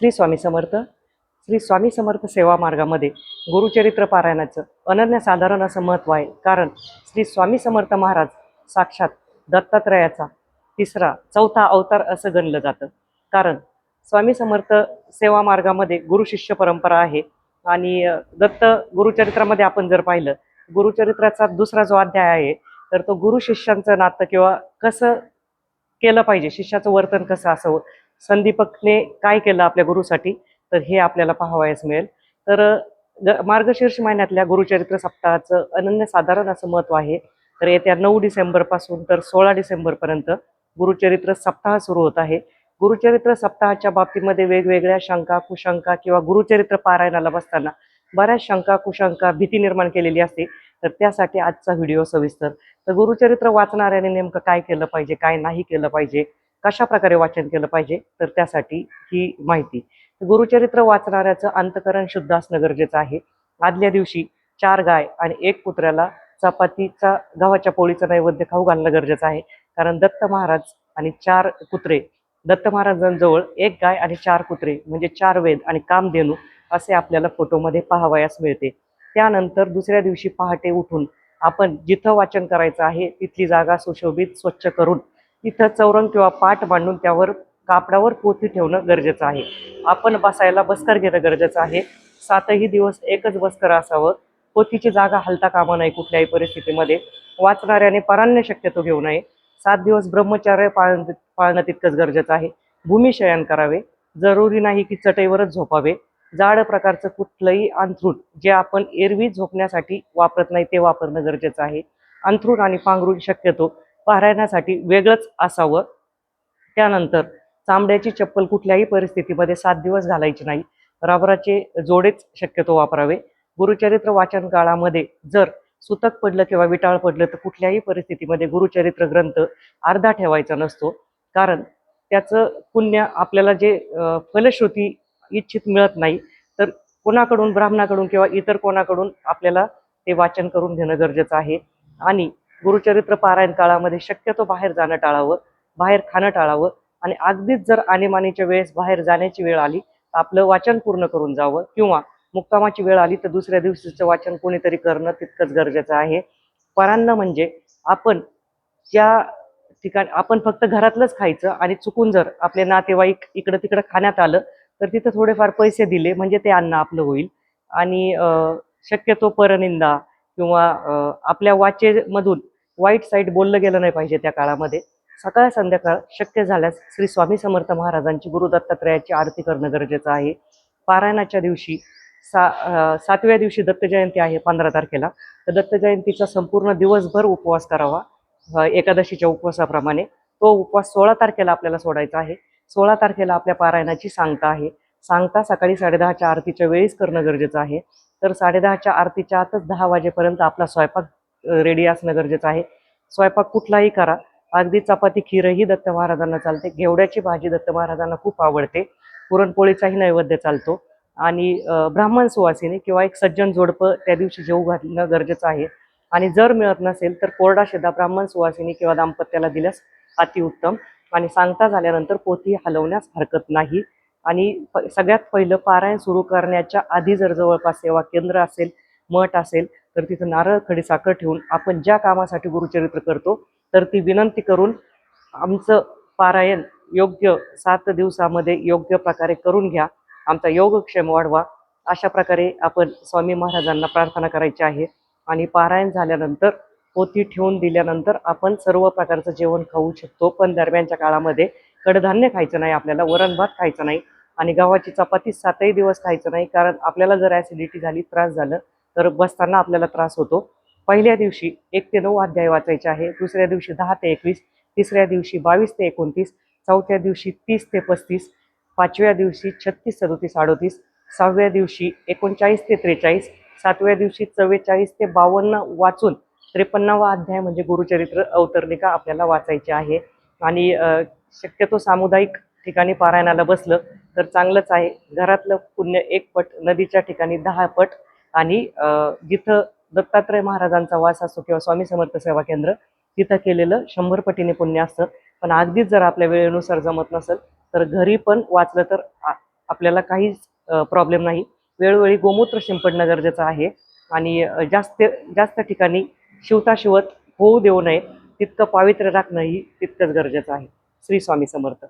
श्री स्वामी समर्थ श्री स्वामी समर्थ सेवा मार्गामध्ये गुरुचरित्र पारायणाचं अनन्यसाधारण असं महत्त्व आहे. कारण श्री स्वामी समर्थ महाराज साक्षात दत्तात्रयाचा तिसरा चौथा अवतार असं गणलं जातं. कारण स्वामी समर्थ सेवा मार्गामध्ये गुरुशिष्य परंपरा आहे आणि दत्त गुरुचरित्रामध्ये आपण जर पाहिलं गुरुचरित्राचा दुसरा जो अध्याय आहे तर तो गुरु शिष्यांचं नातं किंवा कसं केलं पाहिजे शिष्याचं वर्तन कसं असावं संदीपकने काय केलं आपल्या गुरुसाठी? तर हे आपल्याला पाहावयास मिळेल. तर मार्गशीर्ष महिन्यातल्या गुरुचरित्र सप्ताहाचं अनन्यसाधारण असं महत्त्व आहे. तर येत्या नऊ डिसेंबरपासून तर सोळा डिसेंबरपर्यंत गुरुचरित्र सप्ताह सुरू होत आहे. गुरुचरित्र सप्ताहाच्या बाबतीमध्ये वेगवेगळ्या शंका कुशंका किंवा गुरुचरित्र पारायणाला बसताना बऱ्याच शंका कुशंका भीती निर्माण केलेली असते. तर त्यासाठी आजचा व्हिडिओ सविस्तर. तर गुरुचरित्र वाचणाऱ्याने नेमकं काय केलं पाहिजे काय नाही केलं पाहिजे? कशा प्रकारे वाचन केलं पाहिजे तर त्यासाठी ही माहिती. गुरुचरित्र वाचणाऱ्याचं अंतकरण शुद्ध असणं गरजेचं आहे आदल्या दिवशी चार गाय आणि एक कुत्र्याला चपातीचा गव्हाच्या पोळीचं नैवेद्य खाऊ घालणं गरजेचं आहे. कारण दत्त महाराज आणि चार कुत्रे दत्त महाराजांजवळ एक गाय आणि चार कुत्रे म्हणजे चार वेद आणि कामधेनू असे आपल्याला फोटोमध्ये पाहावयास मिळते. त्यानंतर दुसऱ्या दिवशी पहाटे उठून आपण जिथं वाचन करायचं आहे तिथली जागा सुशोभित स्वच्छ करून तिथं चौरंग किंवा पाट मांडून त्यावर कापडावर पोथी ठेवणं गरजेचं आहे. आपण बसायला बसकर घेणं गरजेचं आहे. सातही दिवस एकच बसकर असावं. पोथीची जागा हलता कामा नाही कुठल्याही परिस्थितीमध्ये. वाचणाऱ्याने परान्य शक्यतो घेऊ नये. सात दिवस ब्रह्मचार्य पाळण पाळणं तितकंच गरजेचं आहे. भूमिशयन करावे. जरुरी नाही की चटईवरच झोपावे. जाड प्रकारचं कुठलंही अंथरूण जे आपण एरवी झोपण्यासाठी वापरत नाही ते वापरणं गरजेचं आहे. अंथरूण आणि पांघरूण शक्यतो पाहण्यासाठी वेगळंच असावं. त्यानंतर चांबड्याची चप्पल कुठल्याही परिस्थितीमध्ये सात दिवस घालायची नाही. रबराचे जोडेच शक्यतो वापरावे. गुरुचरित्र वाचन काळामध्ये जर सुतक पडलं किंवा विटाळ पडलं तर कुठल्याही परिस्थितीमध्ये गुरुचरित्र ग्रंथ अर्धा ठेवायचा नसतो. कारण त्याचं पुण्य आपल्याला जे फलश्रुती इच्छित मिळत नाही तर कोणाकडून ब्राह्मणाकडून किंवा इतर कोणाकडून आपल्याला ते वाचन करून घेणं गरजेचं आहे. आणि गुरुचरित्र पारायण काळामध्ये शक्यतो बाहेर जाणं टाळावं बाहेर खाणं टाळावं आणि अगदीच जर आणीमानीच्या वेळेस बाहेर जाण्याची वेळ आली तर आपलं वाचन पूर्ण करून जावं किंवा मुक्कामाची वेळ आली तर दुसऱ्या दिवशीचं वाचन कोणीतरी करणं तितकंच गरजेचं आहे. परान्न म्हणजे आपण ज्या ठिकाणी आपण फक्त घरातलंच खायचं आणि चुकून जर आपले नातेवाईक इकडं तिकडं खाण्यात आलं तर तिथं थोडेफार पैसे दिले म्हणजे ते अन्न आपलं होईल. आणि शक्यतो परनिंदा किंवा आपल्या वाचेमधून वाईट साईट बोललं गेलं नाही पाहिजे त्या काळामध्ये. सकाळ संध्याकाळ शक्य झाल्यास श्री स्वामी समर्थ महाराजांची गुरु दत्तात्रयाची आरती करणं गरजेचं आहे. पारायणाच्या दिवशी सा सातव्या दिवशी दत्तजयंती आहे पंधरा तारखेला. तर दत्तजयंतीचा संपूर्ण दिवसभर उपवास करावा एकादशीच्या उपवासाप्रमाणे. तो उपवास सोळा तारखेला आपल्याला सोडायचा आहे. सोळा तारखेला आपल्या पारायणाची सांगता आहे. सांगता सकाळी साडेदहाच्या आरतीच्या वेळीच करणं गरजेचं आहे. तर साडेदहाच्या आरतीच्या आतच दहा वाजेपर्यंत आपला स्वयंपाक रेडी असणं गरजेचं आहे. स्वयंपाक कुठलाही करा. अगदी चपाती खीरही दत्त महाराजांना चालते. घेवड्याची भाजी दत्त महाराजांना खूप आवडते. पुरणपोळीचाही नैवेद्य चालतो. आणि ब्राह्मण सुवासिनी किंवा एक सज्जन जोडपं त्या दिवशी जेवू घालणं गरजेचं आहे. आणि जर मिळत नसेल तर कोरडा शेदा ब्राह्मण सुवासिनी किंवा दाम्पत्याला दिल्यास अतिउत्तम. आणि सांगता झाल्यानंतर पोथी हलवण्यास हरकत नाही. आणि प- सगळ्यात पहिलं पारायण सुरू करण्याच्या आधी जर जवळपास सेवा केंद्र असेल मठ असेल तर तिथं नारळ खडीसाखर ठेवून आपण ज्या कामासाठी गुरुचरित्र करतो तर ती विनंती करून आमचं पारायण योग्य सात दिवसामध्ये योग्य प्रकारे करून घ्या. आमचा योगक्षेम वाढवा. अशा प्रकारे आपण स्वामी महाराजांना प्रार्थना करायची आहे. आणि पारायण झाल्यानंतर पोती ठेवून दिल्यानंतर आपण सर्व प्रकारचं जेवण खाऊ शकतो. पण दरम्यानच्या काळामध्ये कडधान्य खायचं नाही आपल्याला वरण भात खायचं नाही आणि गव्हाची चपाती सातही दिवस खायचं नाही कारण आपल्याला जर ॲसिडिटी झाली त्रास झालं तर बसताना आपल्याला त्रास होतो. पहिल्या दिवशी एक ते नऊ अध्याय वाचायचे आहे. दुसऱ्या दिवशी दहा ते एकवीस तिसऱ्या दिवशी बावीस ते एकोणतीस चौथ्या दिवशी तीस ते पस्तीस पाचव्या दिवशी छत्तीस सदोतीस अडोतीस सहाव्या दिवशी एकोणचाळीस ते त्रेचाळीस सातव्या दिवशी चव्वेचाळीस ते बावन्न वाचून त्रेपन्नावा अध्याय म्हणजे गुरुचरित्र अवतरणिका आपल्याला वाचायची आहे. आणि शक्यतो सामुदायिक ठिकाणी पारायणाला बसलं तर चांगलंच आहे. घरातलं पुण्य एक पट नदीच्या ठिकाणी दहा पट आणि जिथं दत्तात्रय महाराजांचा वास असतो किंवा स्वामी समर्थ सेवा केंद्र तिथं केलेलं शंभर पटीने पुण्य असतं. पण अगदीच जर आपल्या वेळेनुसार जमत नसेल तर घरी पण वाचलं तर आपल्याला काहीच प्रॉब्लेम नाही. वेळोवेळी गोमूत्र शिंपडणं गरजेचं आहे आणि जास्त जास्त ठिकाणी शिवता शिवत होऊ देऊ नये तितकं पावित्र्य राखणं ही तितकंच गरजेचं आहे. श्री स्वामी समर्थ.